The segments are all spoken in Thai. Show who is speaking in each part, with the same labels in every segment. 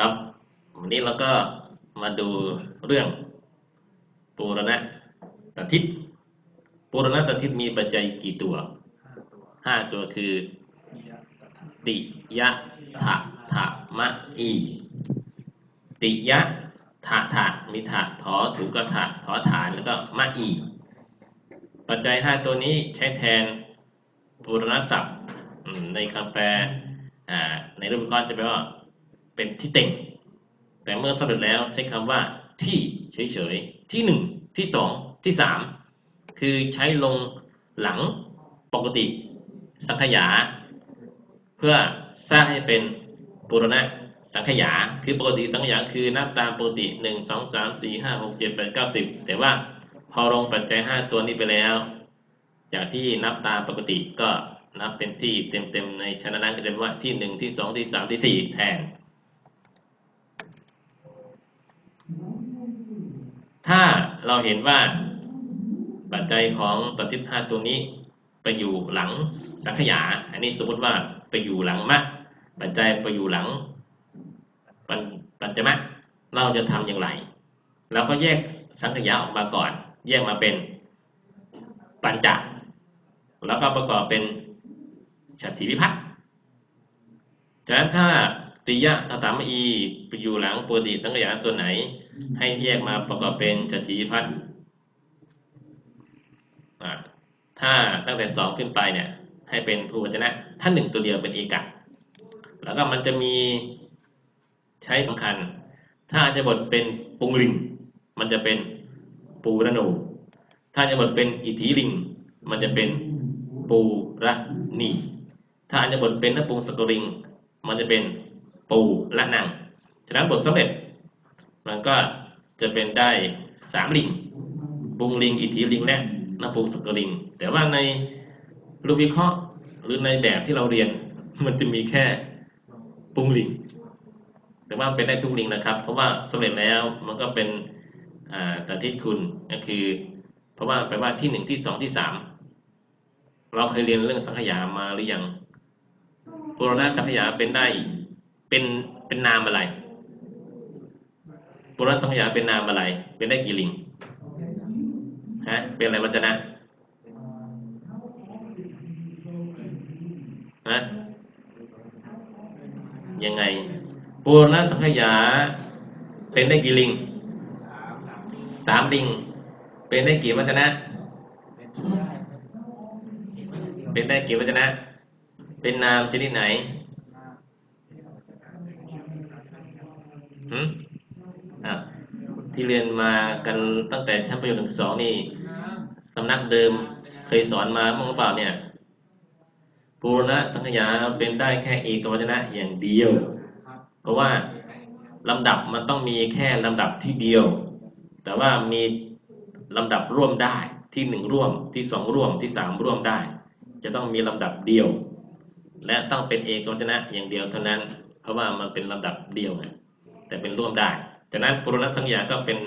Speaker 1: ครับ วันนี้เราก็มาดูเรื่องปูรณะตทิศปูรณะตทิศมีปัจจัยกี่ตัวห้าตัวคือ ติยะทะทะมะอี ติยะทะทะมีทะถอถูกก็ทะถอฐานแล้วก็มะอี ปัจจัยห้าตัวนี้ใช้แทนปูรณศัพท์ในคำแปลในรูปวิเครณ์จะแปลว่า เป็นที่เต็ง แต่เมื่อสำเร็จแล้วใช้คำว่าที่เฉยๆ ที่หนึ่งที่สองที่สามคือใช้ลงหลังปกติสังขยา เพื่อสร้างให้เป็นปุรณะสังขยา คือปกติสังขยาคือนับตามปกติหนึ่งสองสามสี่ห้าหกเจ็ดแปดเก้าสิบแต่ว่าพอลงปัจจัยห้าตัวนี้ไปแล้ว จากที่นับตามปกติก็นับเป็นที่เต็มๆในชนะนั้นก็จะเป็นว่าที่หนึ่งที่สองที่สามที่สี่แทน ถ้าเราเห็นว่าปัจจัยของตัดทิศห้าตัวนี้ไปอยู่หลังสังขยา อันนี้สมมติว่าไปอยู่หลังมะปัจจัยไปอยู่หลังปัญปัญจมะเราจะทำอย่างไรเราก็แยกสังขยาออกมาก่อน แยกมาเป็นปัญจแล้วก็ประกอบเป็นฉัตรฐิวิพัฒน์ฉะนั้นถ้าติยะตถามอีไปอยู่หลังปกติสังขยาตัวไหน ให้แยกมาประกอบเป็นฉัตรฐิวิพัฒน์ถ้าตั้งแต่สองขึ้นไปเนี่ย ให้เป็นภูวจนะท่านหนึ่งตัวเดียวเป็นเอกะแล้วก็มันจะมีใช้สำคัญ ถ้าจะบทเป็นปุงลิง มันจะเป็นปูระโนถ้าจะบทเป็นอิทธิลิง มันจะเป็นปูระนีถ้าจะบทเป็นนปุงสกริง มันจะเป็นปูละนัง ฉะนั้นบทสำเร็จ มันก็จะเป็นได้สามลิงปุงลิง อิทธิลิง และนปุงสกริง แต่ว่าในรูปวิเคราะห์หรือในแบบที่เราเรียน มันจะมีแค่ปุงลิง แต่ว่าเป็นได้ทุกลิงนะครับ เพราะว่าสำเร็จแล้วมันก็เป็นอ่าตัดทิศคุณก็คือ เพราะว่าแปลว่าที่หนึ่งที่สองที่สามเราเคยเรียนเรื่องสังขยามาหรือยังปุรณะสังขยาเป็นได้เป็นเป็นนามอะไร ปุรณะสังขยาเป็นนามอะไร เป็นได้กี่ลิงฮะเป็นอะไรวัจนะฮะยังไงปุรณะสังขยาเป็นได้กี่ลิงสามลิง เป็นได้กี่วัจนะ เป็นได้กี่วัจนะ เป็นนามชนิดไหนหืม ที่เรียนมากันตั้งแต่ชั้นประโยชน์หนึ่งสองนี่สำนักเดิมเคยสอนมาบ้างหรือเปล่าเนี่ยปูรณะสังขยาเป็นได้แค่เอกวัจนะอย่างเดียว เพราะว่าลำดับมันต้องมีแค่ลำดับที่เดียว แต่ว่ามีลำดับร่วมได้ที่หนึ่งร่วมที่สองร่วมที่สามร่วมได้ จะต้องมีลำดับเดียว และต้องเป็นเอกวัจนะอย่างเดียวเท่านั้น เพราะว่ามันเป็นลำดับเดียวไงแต่เป็นร่วมได้ จากนั้นปุรณสัญญาก็เป็น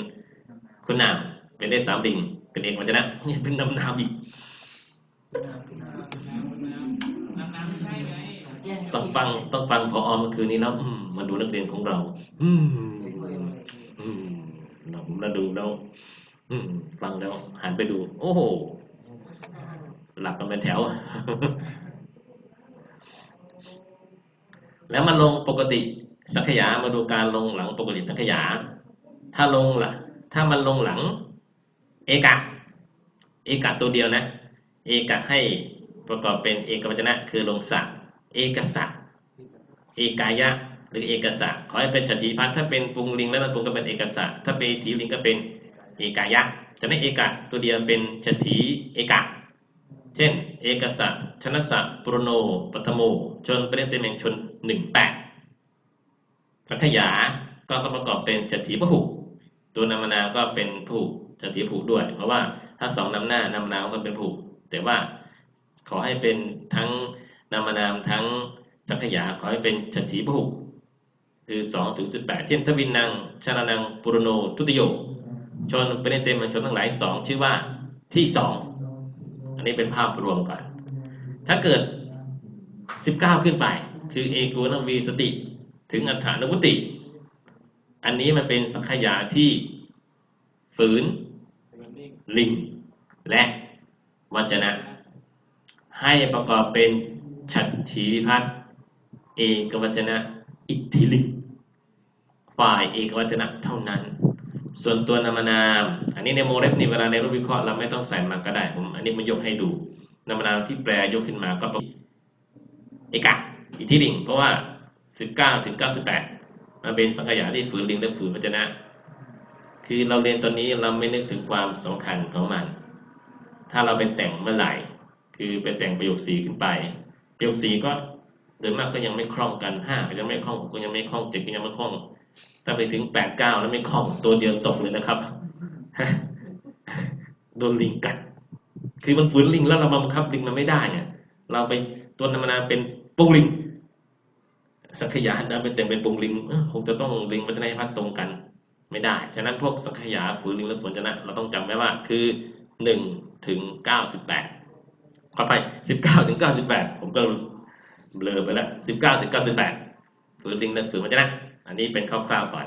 Speaker 1: คุณนามเป็นได้สามดิ่งเป็นเอกวัจนะนี่เป็นนำนามอีกต้องฟังต้องฟังพออเมื่อคืนนี้แล้วอืมมาดูนักเรียนของเรา อืมอืมเราเราดูแล้วอืมฟังแล้วหันไปดู โอ้โหหลับกันเป็นแถว แล้วมันลงปกติ สังขยามาดูการลงหลังปกติสังขยา ถ้าลงละถ้ามันลงหลัง เอกะ เอกะตัวเดียวนะ เอกะให้ประกอบเป็นเอกวัจนะ คือลงสะเอกสะเอกายะ หรือเอกสะขอให้เป็นฉัตรีพัฒถ้าเป็นปุงลิงแล้วปรุงก็เป็นเอกสะถ้าเป็นถีลิงก็เป็นเอกายะจะนั้นเอกะตัวเดียวเป็นฉัตรีเอกะ เช่น เอกสะชนะสะปุรโนปัทโม ชนเป็นเต็มแห่งชนหนึ่งแปด สังขยาก็ต้องประกอบเป็นฉัตรฐีพหุตัวนามนาก็เป็นผูฉัตรีผูกด้วย เพราะว่าถ้าสองนำหน้านำนามก็เป็นผูกแต่ว่าขอให้เป็นทั้งนามนามทั้งสังขยาขอให้เป็นฉัตรฐีพหุคือสองถึงสิบแปดเช่นทวินนางชานานังปุรโนทุติโย ชนเป็นเต็มมันชนทั้งหลายสองชื่อว่าที่สองอันนี้เป็นภาพรวมก่อน ถ้าเกิดสิบเก้าขึ้นไป คือเอกุนวีสติ ถึงอัฏฐานุมุติ อันนี้มันเป็นสังขยาที่ฝืน ลิง และวัจนะ ให้ประกอบเป็นฉัตรถีวิพัฒน์เอกวัจนะ อิทธิลิงฝ่ายเอกวัจนะเท่านั้น ส่วนตัวนามนาม อันนี้ในโมเล็บนี่เวลาในรูปวิเคราะห์เราไม่ต้องใส่มาก็ได้ผมอันนี้มันยกให้ดูนามนามที่แปลยกขึ้นมาก็เป็นเอกะอิทธิลิง เพราะว่า 19ถึง98มันเป็นสังขยาที่ฝืนลิงและฝืนวัจนะ คือเราเรียนตอนนี้เราไม่นึกถึงความสำคัญของมัน ถ้าเราไปแต่งเมื่อไหร่ คือไปแต่งประโยคสีขึ้นไป ประโยคสีก็โดยมากก็ยังไม่คล่องกันห้าก็ยังไม่คล่องก็ยังไม่คล่องเจ็ดก็ยังไม่คล่อง ถ้าไปถึงแปดเก้าแล้วไม่คล่องตัวเดียวตกเลยนะครับโดนลิงกัด คือมันฝืนลิงแล้วเราบังคับลิงมันไม่ได้เนี่ย เราไปตัวนามนาเป็นปุงลิง สังขยาดันไปแต่งเป็นปุงลิงคงจะต้องลิงวัฒนพัฒตรงกัน ไม่ได้ ฉะนั้นพวกสังขยาฝืนลิงและผลชนะ เราต้องจำไว้ว่าคือหนึ่งถึงเก้าสิบแปดขอไปสิบเก้าถึงเก้าสิบแปดผมก็เบลอไปแล้วสิบเก้าถึงเก้าสิบแปดฝืนลิงและฝืนวัฒนะ อันนี้เป็นคร่าวๆก่อน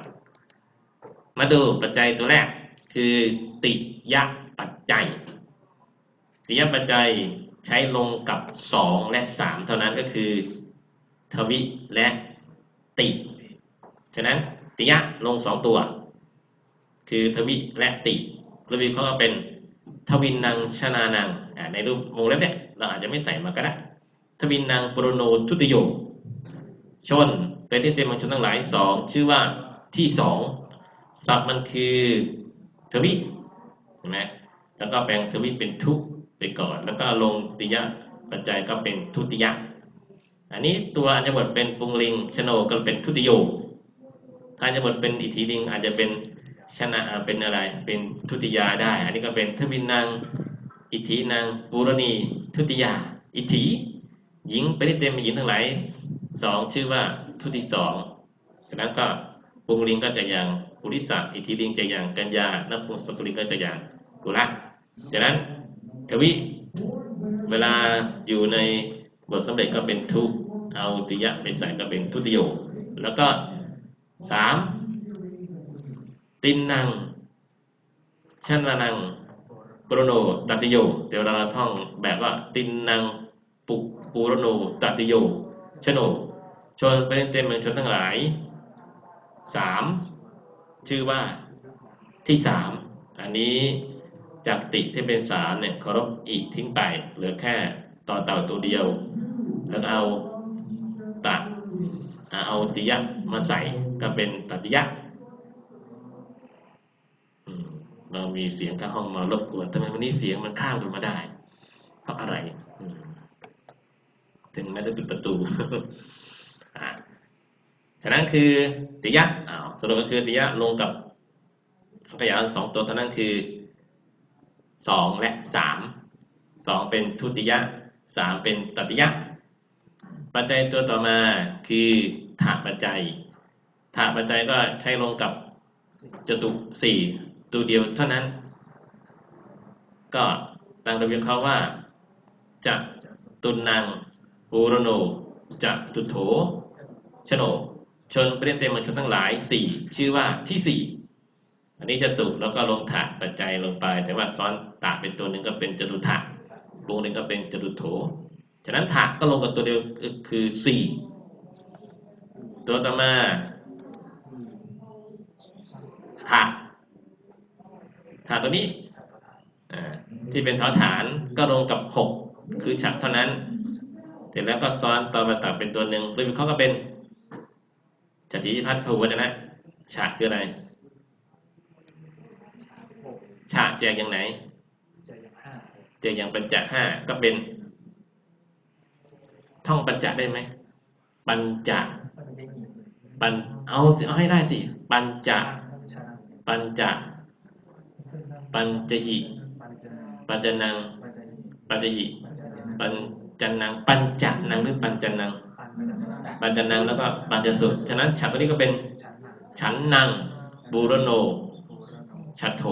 Speaker 1: มาดูปัจจัยตัวแรกคือติยะปัจจัย ติยะปัจจัยใช้ลงกับ 2 และ 3 เท่านั้นก็คือ ทวิและติฉะนั้นติยะลง2ตัว คือทวิและติรูปวิเขาก็เป็นทวินนางชนานังในรูปวงเล็บเนี่ยเราอาจจะไม่ใส่มาก็ได้ทวินนางปรโนทุติโยชนเป็นที่เต็มชนทั้งหลายสองชื่อว่าที่สองศัพท์มันคือทวิเห็นไหมแล้วก็แปลงทวิเป็นทุกไปก่อน แล้วก็ลงติยะปัจจัยก็เป็นทุติยะ อันนี้ตัวอัญญบทเป็นปุงลิงชโนก็เป็นทุติโยถ้าอัญญบทเป็นอิทธิลิง อาจจะเป็นชนะเป็นอะไร เป็นทุติยาได้ อันนี้ก็เป็นทวินนางอิทธินางปุรณีทุติยา อิทธิหญิงเป็นที่เต็มหญิงทั้งหลายสองชื่อว่าทุติสองจากนั้นก็ปุงลิงก็จะอย่างปุริสะอิทธิลิงจะอย่างกัญญานักปุงสกุลิงก็จะอย่างกุละจากนั้นทวิเวลาอยู่ในบทสำเร็จก็เป็นทุ เอาติยะไปใส่ก็เป็นทุติโย แล้วก็สามตินนังชันวานังปรโนตัติโยเดี๋ยวเราท่องแบบว่า ตินนังปุปุรโนตัติโยชโนชนเป็นเต็มเมืองชนทั้งหลายสามชื่อว่าที่สามอันนี้จากติที่เป็นสามเนี่ยเคารพอีกทิ้งไปเหลือแค่ต่อเต่าตัวเดียว แล้วเอา ตะเอาติยะมาใส่ก็เป็นตัติยะเรามีเสียงข้างห้องมารบกวนทำไมวันนี้เสียงมันข้ามกันมาได้ เพราะอะไรถึงแม้จะปิดประตูอะฉะนั้นคือติยะสรุปก็คือติยะลงกับสังขยาสองตัวเท่านั้นคือสองและสามสองเป็นทุติยะสามเป็นตติยะ ปัจจัยตัวต่อมาคือถาปัจจัยถาปัจจัยก็ใช้ลงกับจตุสี่ตัวเดียวเท่านั้น ก็ตั้งระเบียบเขาว่าจะตุนนางปูรโนจะตุโถชโน ชนเปรียบเต็มมันชนทั้งหลายสี่ชื่อว่าที่สี่อันนี้จะตุแล้วก็ลงถะปัจจัยลงไป แต่ว่าซ้อนตะเป็นตัวหนึ่งก็เป็นจตุถะวงหนึ่งก็เป็นจตุโถ ฉะนั้นถะก็ลงกับตัวเดียวคือสี่ตัวต่อมาถะถะตัวนี้ที่เป็นทอฐานก็ลงกับหกคือฉักเท่านั้น เสร็จแล้วก็ซ้อนตอมาตัดเป็นตัวหนึ่งโดยวิเคราะห์ก็เป็นจติพัฒน์พหุวจนะฉากคืออะไรฉากแจกอย่างไหนแจกอย่างปัญจห้าก็เป็น ท่องปัญจได้ไหมปัญจปัญเอาสิเอาให้ได้สิปัญจปัญจปัญจหิปัญจนังปัญจหิปัญจนัง ปัญจนังหรือปัญจนังปัญจนังแล้วก็ปัญจสุดฉะนั้นฉัตรตัวนี้ก็เป็นฉันนังบูรโนฉัตโถ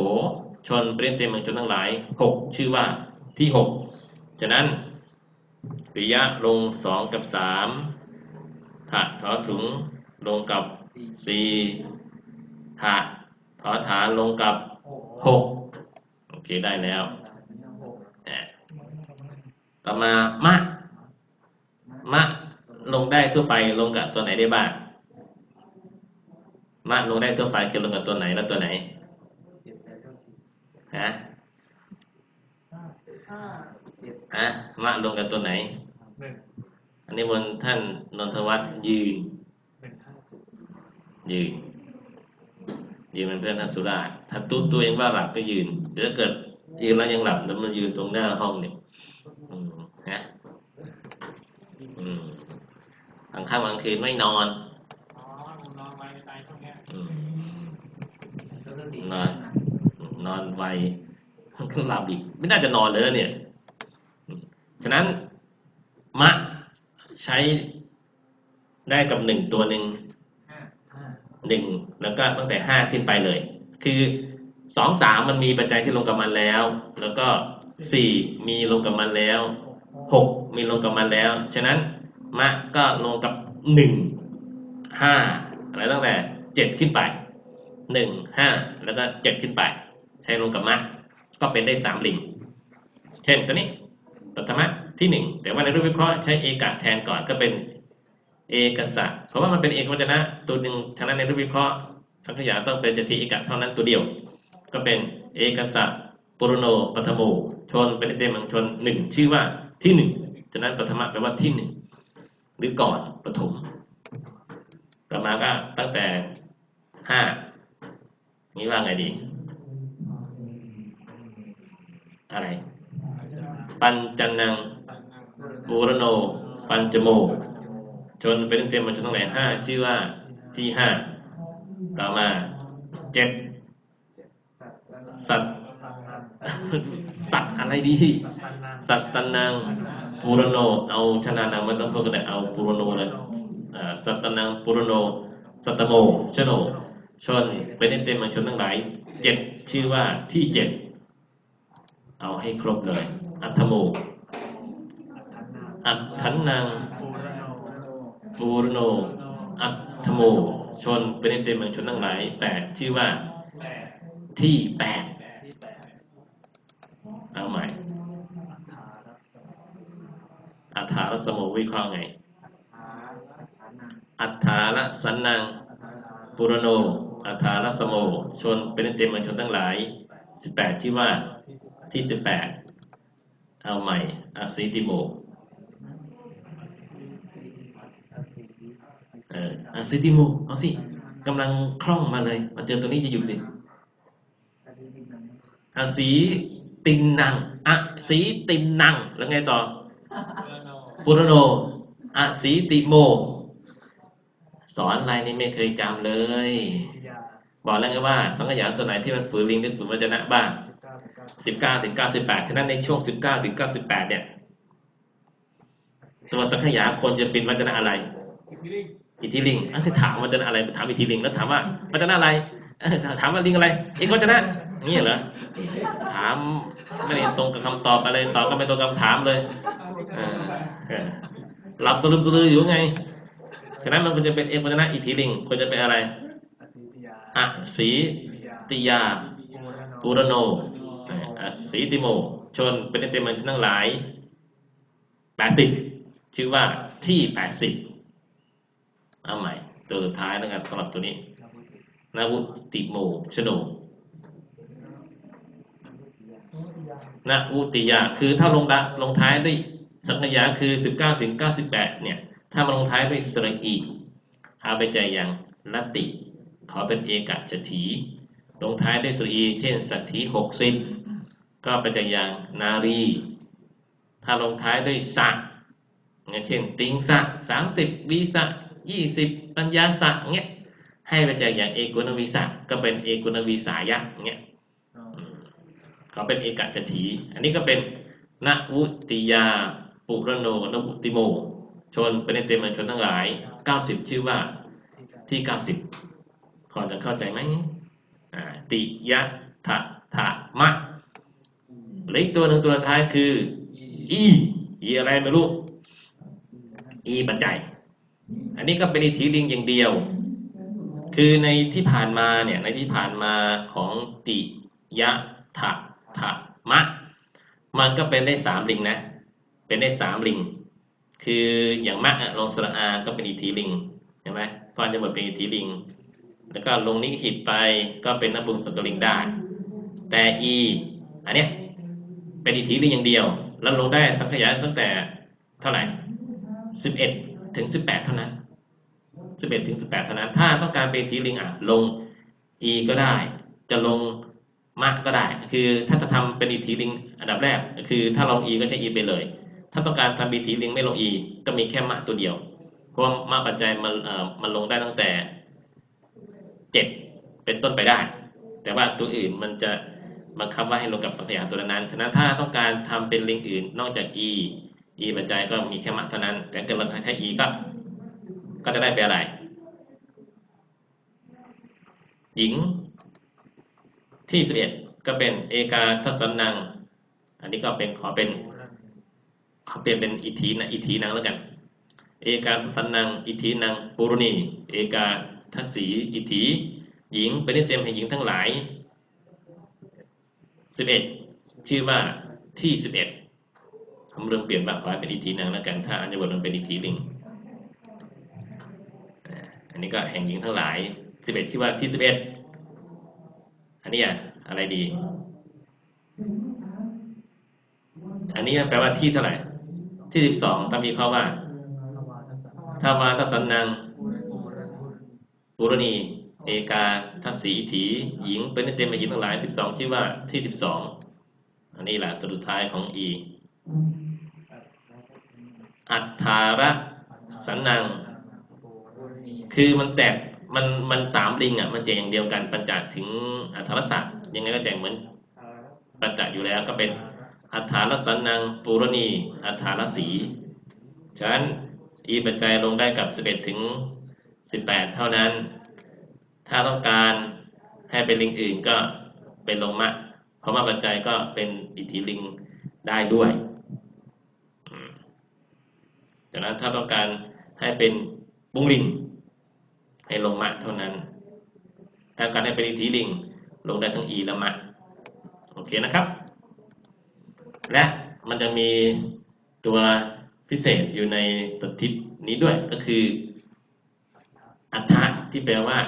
Speaker 1: ชนเปลี่ยนเต็มเมืองชนทั้งหลายหกชื่อว่าที่หกฉะนั้น ปิยะลงสองกับสามถะถอถุงลงกับสี่หะทอฐานลงกับหกโอเคได้แล้วอะต่อมามะมะลงได้ทั่วไปลงกับตัวไหนได้บ้างมะลงได้ทั่วไปคือลงกับตัวไหนแล้วตัวไหนฮะ ฮะมะลงกับตัวไหน
Speaker 2: หนึ่ง
Speaker 1: อันนี้บนท่านนนทวัฒน์ยืน
Speaker 2: หนึ่งห้าสิบ
Speaker 1: ยืน ยืนเป็นเพื่อนท่านสุราษฎร์ถ้าตู้ตัวเองว่าหลับก็ยืนเดี๋ยวถ้าเกิดยืนแล้วยังหลับแล้วมันยืนตรงหน้าห้องเนี่ยอืมฮะอืมกลางค่ำกลางคืนไม่นอน
Speaker 2: อ๋อนอนไปตายช่วงเนี้ย
Speaker 1: อืมนอนนอนไวก็หลับอีก ไม่น่าจะนอนเลยนะเนี่ยอืม ฉะนั้นมะใช้ได้กับหนึ่งตัวหนึ่ง
Speaker 2: ห
Speaker 1: นึ่งแล้วก็ตั้งแต่ห้าขึ้นไปเลย คือสองสามมันมีปัจจัยที่ลงกับมันแล้ว แล้วก็สี่มีลงกับมันแล้วหกมีลงกับมันแล้ว ฉะนั้นมะก็ลงกับหนึ่งห้าอะไรตั้งแต่เจ็ดขึ้นไปหนึ่งห้าแล้วก็เจ็ดขึ้นไป ใช้ลงกับมะก็เป็นได้สามลิงเช่นตัวนี้ ปัทมะที่หนึ่งแต่ว่าในรูปวิเคราะห์ใช้เอกะแทนก่อนก็เป็นเอกสะเพราะว่ามันเป็นเอกวจนะตัวหนึ่งฉะนั้นในรูปวิเคราะห์สังขยาต้องเป็นจติเอกะเท่านั้นตัวเดียว ก็เป็นเอกสะปุรโนปัทโมชนเป็นเตมังชนหนึ่งชื่อว่าที่หนึ่งฉะนั้นปัทมะแปลว่าที่หนึ่งหรือก่อนปฐมต่อมาก็ตั้งแต่ห้านี้ว่าไงดี อะไร ปัญจนัง
Speaker 2: ตังนัง
Speaker 1: ปุรโน ปัญจโมชนเป็นเต็มมันชนตั้งแต่ห้าชื่อว่าที่ห้าต่อมาเจ็ดสัตสัตอะไรดี สัตตันนังปุรโน เอาชนะนังไม่ต้องพูดก็ได้เอาปุรโนเลยสัตตันนังปุรโน สัตตโมชโน ชนเป็นเต็มมันชนทั้งหลายเจ็ดชื่อว่าที่เจ็ดเอาให้ครบเลย อัตโมอัตถันนัง
Speaker 2: ปูรโน
Speaker 1: โนอัตโม ชนเป็นเต็มมันชนทั้งหลายแปดชื่อว่าที่แปดเอาใหม่
Speaker 2: อัฐารสมุ
Speaker 1: อัสโมวิเคราะห์ไง
Speaker 2: อัฐารสันนัง
Speaker 1: อัฏฐารสันนัง
Speaker 2: อัฏฐาร
Speaker 1: ปุรโน อัฐารสโม ชนเป็นเต็มมันชนทั้งหลายสิบแปดชื่อว่าที่สิบแปด เอาใหม่อาสิติโมเอออาสิติโมเอาสิกำลังคล่องมาเลย มาเจอตัวนี้จะอยู่สิอาสีตินนังอาสีตินนัง แล้วไงต่อ
Speaker 2: ปุระโน
Speaker 1: ปุรโนอาสีติโม สอนอะไรนี่ไม่เคยจำเลย
Speaker 2: ปิยา
Speaker 1: บอกแล้วไงว่า สังขยาตัวไหนที่มันฝืนลิงหรือฝืนวจนะบ้าง
Speaker 2: สิบเก้าสิบเก้า
Speaker 1: สิบเก้าถึงเก้าสิบแปดฉะนั้นในช่วงสิบเก้าถึงเก้าสิบแปดเนี่ย ตัวสังขยาควรจะเป็นวจนะอะไร
Speaker 2: อีกทีนึง
Speaker 1: อิทธิลิงอะถามวจนะอะไรถามอิทธิลิง แล้วถามว่าวจนะอะไรเอ้ยถามว่าลิงอะไรเอกวจนะนี่เหรอถามไม่ได้ตรงกับคำตอบอะไรตอบก็ไม่ตรงกับคำถามเลยเออเออหลับสลืมสลืออยู่ไง ฉะนั้นมันควรจะเป็นเอกวจนะอิทธิลิงควรจะเป็นอะไร
Speaker 2: อสิปิยา
Speaker 1: อะสี
Speaker 2: ปิยา
Speaker 1: ติยา
Speaker 2: ปุระโน
Speaker 1: ปุรโนเอสีติโม ชนเป็นเตมันทั้งหลายแปดสิบชื่อว่าที่แปดสิบเอาใหม่ ตัวสุดท้ายแล้วกันสำหรับตัวนี้
Speaker 2: นาบุติ
Speaker 1: นาวุติโมชโนนาวุติยา คือถ้าลงดะลงท้ายด้วยสัญญาคือสิบเก้าถึงเก้าสิบแปดเนี่ย ถ้ามาลงท้ายด้วยสระอีเอาไปใจอย่างนติขอเป็นเอกจถีลงท้ายด้วยสระอี เช่นสัตถีห ก็ไปใจอย่างนารี ถ้าลงท้ายด้วยสะอย่างเช่นติงสะสามสิบวีสะยี่สิบปัญญาสะเงี้ยให้ไปจากอย่างเอกุณวิสาก็เป็นเอกุณวิสายะเงี้ย
Speaker 2: อ๋อ
Speaker 1: อืมเขาเป็นเอกจถี อันนี้ก็เป็นนวุติยาปุรโนนวุติโม ชนเป็นเต็มมันชนทั้งหลาย 90 ชื่อว่า
Speaker 2: ที่เก้า
Speaker 1: ที่90 พอจะเข้าใจไหมอ่าติยะทะทะมะ เลืออีกตัวหนึ่งตัวท้ายคืออีอีอะไรไม่รู้อีปัจจัย อันนี้ก็เป็นอิทธิลิงอย่างเดียว คือในที่ผ่านมาเนี่ยในที่ผ่านมาของติยะทะทะมะ มันก็เป็นได้สามลิงนะ เป็นได้สามลิง คืออย่างมะอะลงสระอาก็เป็นอิทธิลิงเห็นไหมตอนจะหมดเป็นอิทธิลิง แล้วก็ลงนิหิตไปก็เป็นนบุญสกลิงได้ แต่อีอันเนี้ย เป็นอิทธิลิงอย่างเดียว แล้วลงได้สังขยาตั้งแต่เท่าไหร่สิบเอ็ดถึงสิบแปดเท่านั้นสิบเอ็ดถึงสิบแปดเท่านั้น ถ้าต้องการเป็นทีลิงอะลง e ก็ได้ จะลงมะก็ได้ คือถ้าจะทำเป็นอีทีลิงอันดับแรก คือถ้าลง e ก็ใช้ e ไปเลย ถ้าต้องการทำอีทีลิงไม่ลง e ก็มีแค่มะตัวเดียว เพราะว่ามะปัจจัยมันมันลงได้ตั้งแต่เจ็ดเป็นต้นไปได้ แต่ว่าตัวอื่นมันจะ บังคับว่าให้ลงกับสังขยาตัวนั้นฉะนั้นถ้าต้องการทำเป็นลิงอื่น นอกจาก e e ปัจจัยก็มีแค่มะเท่านั้น แต่เกิดเราใช้ e ก็ ก็จะได้เป็นอะไร หญิง ที่สิบเอ็ดก็เป็นเอกาทัศนัง อันนี้ก็เป็นขอเป็นขอเปลี่ยนเป็นอิทธินะอิทธินังแล้วกัน เอกาทัศนัง อิทธินังปุรุณี เอกาทัศีอิทธิหญิงเป็นนิเต็มให้หญิงทั้งหลาย สิบเอ็ดชื่อว่าที่สิบเอ็ดทำเรื่องเปลี่ยนบางขอให้เป็นอิทธินังแล้วกัน ถ้าอัญญบทมันเป็นอิทธิลิงอันนี้ก็แห่งหญิงทั้งหลายสิบเอ็ดชื่อว่าที่สิบเอ็ดอันนี้อะอะไรดี อันนี้แปลว่าที่เท่าไหร่ ที่สิบสองต้องมีข้อว่าถ้าวาทสันนังปุรณี เอกาทัศสีถีหญิงเป็นเต็มไปหญิงทั้งหลายสิบสองชื่อว่าที่สิบสองอันนี้แหละตัวสุดท้ายของอีอัฏฐาระสันนัง คือมันแตกมันมันสามลิงอะมันแจกอย่างเดียวกันปัญจถึงอัฏฐรสัตยังไงก็แจกเหมือนปัญจอยู่แล้วก็เป็นอัฏฐารสันนังปุรณีอัฏฐารสีฉะนั้นอีปัจจัยลงได้กับ 11 ถึง 18 เท่านั้น ถ้าต้องการให้เป็นลิงอื่นก็เป็นลงมะเพราะว่าปัจจัยก็เป็นอิทธิลิงได้ด้วยอืมจากนั้นถ้าต้องการให้เป็นบุ้งลิงให้ลงมะเท่านั้น ถ้าการให้เป็นอิทธิลิงลงได้ทั้งอีและมะ โอเคนะครับ และมันจะมีตัวพิเศษอยู่ในตัทิศนี้ด้วยก็คืออัฐะที่แปลว่า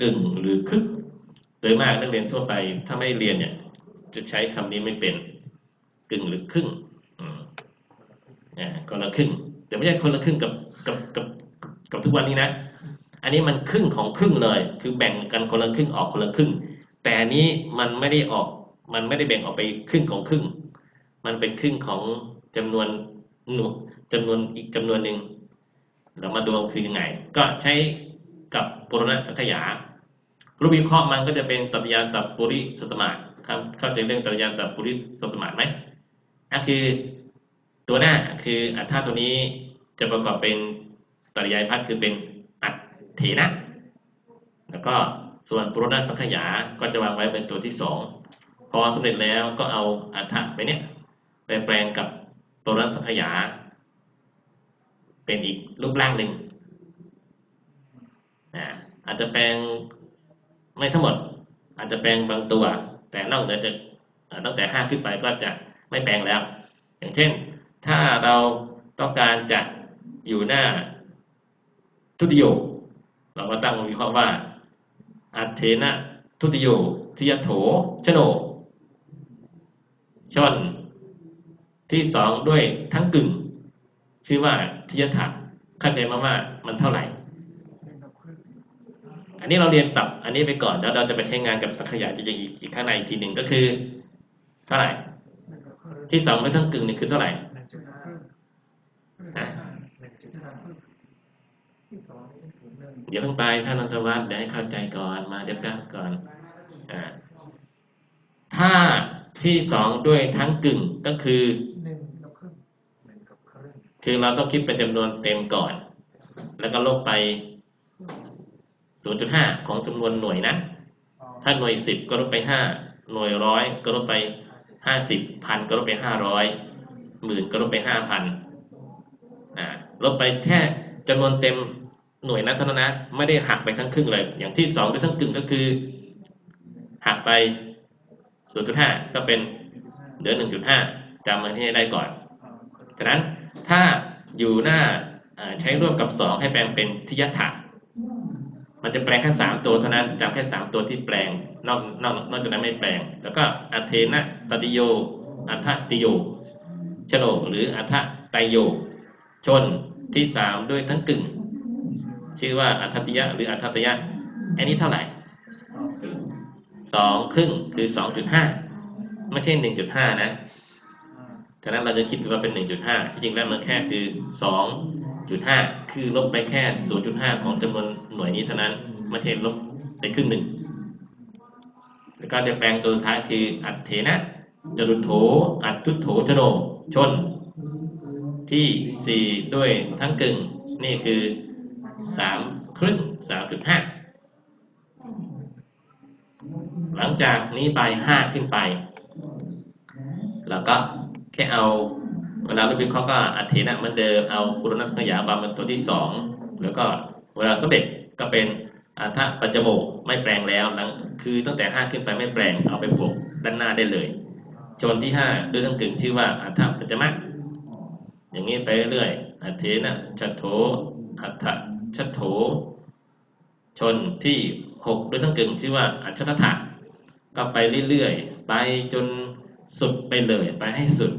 Speaker 1: กึ่งหรือคึก โดยมากนักเรียนทั่วไปถ้าไม่เรียนเนี่ย จะใช้คำนี้ไม่เป็นกึ่งหรือครึ่งอ่าคนละครึ่ง แต่ไม่ใช่คนละครึ่งกับกับกับกับทุกวันนี้นะ อันนี้มันครึ่งของครึ่งเลย คือแบ่งกันคนละครึ่งออกคนละครึ่ง แต่นี้มันไม่ได้ออก มันไม่ได้แบ่งออกไปครึ่งของครึ่ง มันเป็นครึ่งของจำนวนหน่วยจำนวนอีกจำนวนหนึ่งเรามาดูคือยังไง ก็ใช้กับปุรณสังขยา รูปวิเคราะห์มันก็จะเป็นตัตยานตับปุริสสมาครับเข้าใจเรื่องตัตยานตับปุริสสมาไหมอะคือตัวหน้าคืออัฐาตัวนี้จะประกอบเป็นตริยายพัดคือเป็นอัตเถนะ แล้วก็ส่วนปุรณสังขยา ก็จะวางไว้เป็นตัวที่สองพอสำเร็จแล้วก็เอาอัฏฐะไปเนี่ยไปแปลงกับปุรณสังขยา เป็นอีกรูปร่างหนึ่งอาจจะแปลง ไม่ทั้งหมด อาจจะแปลงบางตัว แต่นอกเหนือจากตั้งแต่ห้าขึ้นไปก็จะไม่แปลงแล้ว อย่างเช่น ถ้าเราต้องการจะอยู่หน้าทุติโย เราก็ตั้งวิเคราะห์ว่าอัตเทนะทุติโยทิยโถชโนชนที่สองด้วยทั้งกึ่ง ชื่อว่าทิยถะเข้าใจมาว่ามันเท่าไหร่ อันนี้เราเรียนศัพท์อันนี้ไปก่อนแล้วเราจะไปใช้งานกับสังขยาจริงๆอีกอีกข้างในอีกทีหนึ่งก็คือ เท่าไหร่ ที่สองด้วยทั้งกึ่งนี่คือเท่าไหร่เดี๋ยวเพิ่งไปท่านนนทวัฒน์เดี๋ยวให้เข้าใจก่อนมาเดี๋ยวแป๊บก่อนอ่าถ้าที่สองด้วยทั้งกึ่งก็คือ
Speaker 2: หนึ่งกับครึ่งหนึ่งกับครึ่ง
Speaker 1: คือเราต้องคิดเป็นจำนวนเต็มก่อน แล้วก็ลบไป 0.5 ของจำนวนหน่วยนะ ถ้าหน่วย 10 ก็ลบไป 5 หน่วยร้อยก็ลบไป 50พันก็ลบไป 500หมื่นก็ลบไป 5,000อ่าลบไปแค่จำนวนเต็มหน่วยนั้นเท่านั้นนะไม่ได้หักไปทั้งครึ่งเลย อย่างที่สองด้วยทั้งกึ่งก็คือ หักไป 0.5 ก็เป็นเหลือ 1.5จำมันให้ได้ก่อน ฉะนั้นถ้าอยู่หน้าอ่าใช้ร่วมกับ 2 ให้แปลงเป็นทิยถะ มันจะแปลงแค่3ตัวเท่านั้นจำแค่3ตัวที่แปลงนอกนอกนอกจากนั้นไม่แปลง แล้วก็อัเทนะตติโย อัฏฐติโยชโนหรืออัฏฐไตโย ชนที่3ด้วยทั้งกึ่ง ชื่อว่าอัฏฐติยะหรืออัฏฐตยะ อันนี้เท่าไหร่สองครึ่งคือ2.5ไม่ใช่1.5นะฉะนั้นเราจะคิดว่าเป็น1.5ที่จริงแล้วมันแค่คือ 2.5คือลบไปแค่ 0.5 ของจำนวนหน่วยนี้เท่านั้นไม่ใช่ลบไปครึ่งหนึ่ง แล้วก็จะแปลงตัวสุดท้ายคืออัดเถนะจรุโถ อัดทุตโถชโนชน ที่ 4 ด้วยทั้งกึ่ง นี่คือ 3 ครึ่ง 3.5 หลังจากนี้ไป 5 ขึ้นไป แล้วก็แค่เอา เวลาเราวิเคราะห์ก็อัเทนะเหมือนเดิมเอาปุรณสังขยาบาเป็นตัวที่สองแล้วก็เวลาสำเร็จก็เป็นอัฐปัจจโมกไม่แปลงแล้วหลังคือตั้งแต่ 5 ขึ้นไปไม่แปลงเอาไปบวกด้านหน้าได้เลยชนที่5ด้วยทั้งกึ่งชื่อว่าอัฐปัจจมะอย่างนี้ไปเรื่อยอัเทนะชัตโถอัฐชัตโถชนที่6ด้วยทั้งกึ่งชื่อว่าอัจฉทะก็ไปเรื่อยๆ ไปจนสุดไปเลยไปให้สุด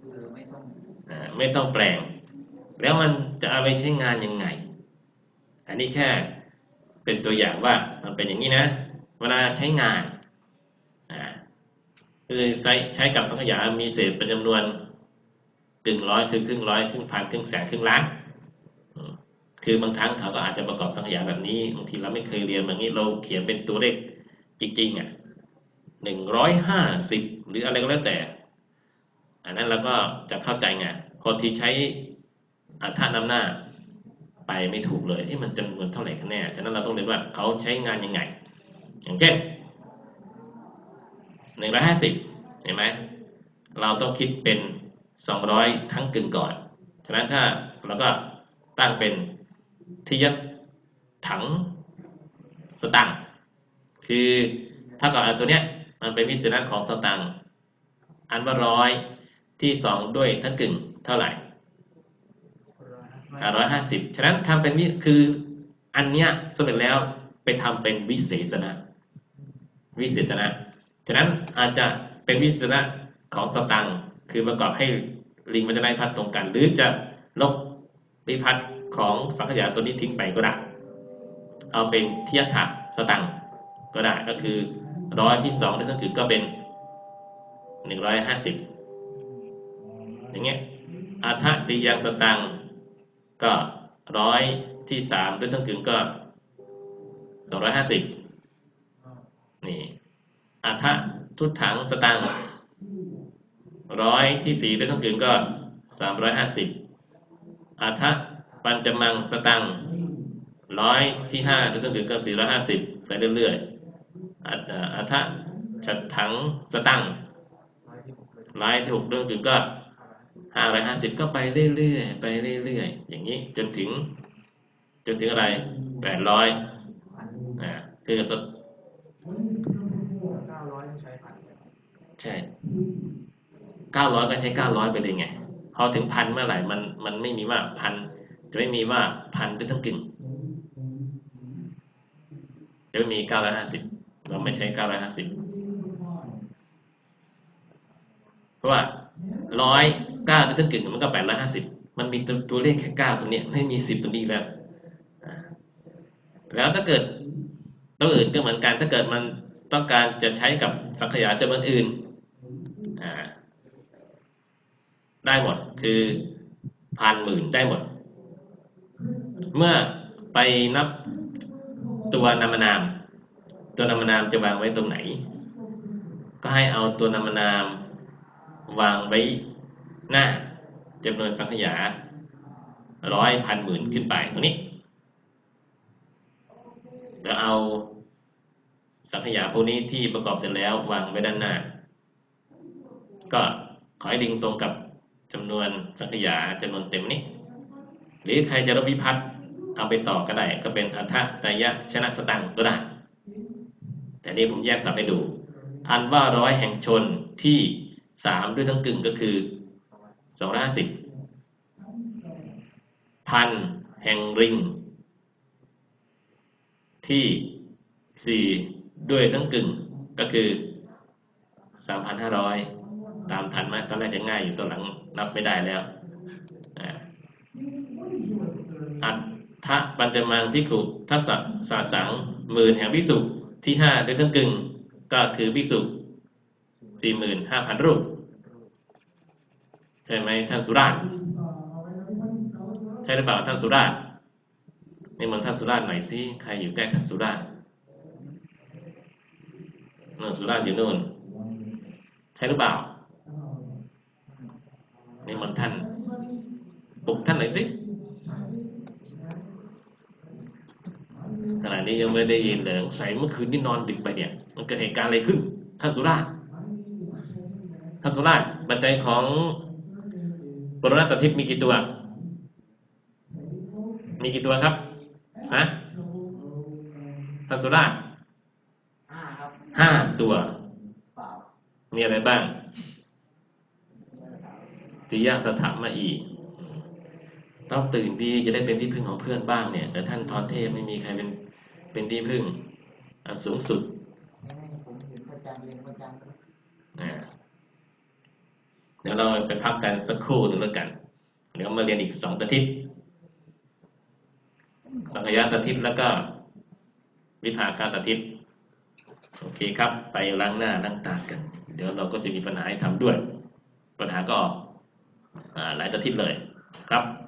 Speaker 2: คือไม่ต้อง
Speaker 1: อ่า ไม่ต้องแปลง แล้วมันจะเอาไปใช้งานยังไง อันนี้แค่เป็นตัวอย่างว่ามันเป็นอย่างนี้นะ เวลาใช้งานคือใช้ใช้กับสังขยา มีเศษเป็นจำนวนกึ่งร้อยคือครึ่งร้อยครึ่งพันครึ่งแสนครึ่งล้านคือบางครั้งเขาก็อาจจะประกอบสังขยาแบบนี้บางทีเราไม่เคยเรียนแบบนี้เราเขียนเป็นตัวเลขจริงๆอะหนึ่งร้อยห้าสิบหรืออะไรก็แล้วแต่ อันนั้นเราก็จะเข้าใจไง พอที่ใช้อัฐานำหน้าไปไม่ถูกเลยเอ๊ะมันจำนวนเท่าไหร่กันแน่ ฉะนั้นเราต้องเรียนว่าเขาใช้งานยังไง อย่างเช่นหนึ่งร้อยห้าสิบเห็นไหม เราต้องคิดเป็นสองร้อยทั้งกึ่งก่อน ฉะนั้นถ้าเราก็ตั้งเป็นทิยถังสตังค์ คือถ้ากับอันตัวเนี้ยมันเป็นวิศนะของสตังค์ อันว่าร้อยที่สองด้วยทั้งกึ่ง เท่าไหร่ร้อยห้าสิบฉะนั้นทำเป็นวิคืออันเนี้ยสำเร็จแล้วไปทำเป็นวิเศษณะวิเศษณะฉะนั้นอาจจะเป็นวิเศษณะของสตังค์คือประกอบให้ลิงมันจะได้พัดตรงกัน หรือจะลบวิพัดของสังขยาตัวนี้ทิ้งไปก็ได้ เอาเป็นเทียถะสตังค์ก็ได้ก็คือร้อยที่สองนั่นก็คือก็เป็นหนึ่งร้อยห้าสิบอย่างเงี้ย อัฏฐติยังสตังก็ร้อยที่สามด้วยทั้งกึ่งก็สองร้อยห้าสิบนี่อัฐทุตถังสตังร้อยที่สี่ด้วยทั้งกึ่งก็สามร้อยห้าสิบอัฐปัญจมังสตังร้อยที่ห้าด้วยทั้งกึ่งก็สี่ร้อยห้าสิบไปเรื่อยๆอัฐอัฐฉัดถังสตัง
Speaker 2: ร้อยที่หกเลย
Speaker 1: ร้อยที่หกด้วยทั้งกึ่งก็ ห้าร้อยห้าสิบก็ไปเรื่อยๆไปเรื่อยๆอย่างนี้จนถึง จนถึงอะไรแปดร้อยอ่าคือส
Speaker 2: เก้าร้อยใช้พัน
Speaker 1: ใช่เก้าร้อยก็ใช้เก้าร้อยไปเลยไงพอถึงพันเมื่อไหร่มันมันไม่มีว่าพันจะไม่มีว่าพันเป็นทั้งกึ่งจะไม่มีเก้าร้อยห้าสิบเราไม่ใช้เก้าร้อยห้าสิบเพราะว่าร้อย เก้าเป็นทั้งกึ่งมันก็แปดร้อยห้าสิบมันมีตัวตัวเลขแค่เก้าตรงนี้ไม่มีสิบตรงนี้แล้วแล้วถ้าเกิดตัวอื่นก็เหมือนกันถ้าเกิดมันต้องการจะใช้กับสังขยาจำนวนอื่นได้หมดคือพันหมื่นได้หมด เมื่อไปนับตัวนามนาม ตัวนามนามจะวางไว้ตรงไหน ก็ให้เอาตัวนามนามวางไว้ หน้าจำนวนสังขยาร้อยพันหมื่นขึ้นไปตรงนี้ แล้วเอาสังขยาพวกนี้ที่ประกอบเสร็จแล้ววางไว้ด้านหน้า ก็ขอให้ลิงตรงกับจำนวนสังขยาจำนวนเต็มนี้ หรือใครจะลบวิพัฒน์เอาไปต่อก็ได้ ก็เป็นอัฏฐตยะชนะสตังก็ได้ แต่นี่ผมแยกสับให้ดู อันว่าร้อยแห่งชนที่สามด้วยทั้งกึ่งก็คือ สองร้อยห้าสิบพันแห่งริง ที่สี่ด้วยทั้งกึ่งก็คือสามพันห้าร้อยตามทันไหมตอนแรกจะง่ายอยู่ตอนหลังนับไม่ได้แล้วอ่าอัฏฐปัญจมังพิขุทัสสะสาสังหมื่นแห่งพิสุที่ห้าด้วยทั้งกึ่งก็คือพิสุสี่หมื่นห้าพันรูป ใช่ไหมท่านสุราชใช่หรือเปล่าท่านสุราชนี่มันท่านสุราชหน่อยสิใครอยู่ใกล้ท่านสุราชนู่นสุราชอยู่นู่นใช่หรือเปล่านี่มันท่านปลุกท่านหน่อยสิขณะนี้ยังไม่ได้ยินเลยใส่เมื่อคืนนี่นอนดึกไปเนี่ย มันเกิดเหตุการณ์อะไรขึ้นท่านสุราชท่านสุราชปัจจัยของ ปรณตทิพย์มีกี่ตัว มีกี่ตัวครับฮะท่านสุราช
Speaker 2: ห้าครับ
Speaker 1: ห้าตัว
Speaker 2: เปล่า
Speaker 1: มีอะไรบ้าง ติยะตถามาอีต้องตื่นดีจะได้เป็นที่พึ่งของเพื่อนบ้างเนี่ย แต่ท่านทอนเทพไม่มีใครเป็นเป็นที่พึ่ง อันสูงสุด
Speaker 2: ผม เดี๋
Speaker 1: ยวเราไปพักกันสักครู่หนึ่งแล้วกัน เดี๋ยวมาเรียนอีกสองตทิศสังขยาตทิศแล้วก็วิภาคาตทิศโอเคครับ ไปล้างหน้าล้างตากัน เดี๋ยวเราก็จะมีปัญหาให้ทำด้วย ปัญหาก็หลายตทิศเลยครับ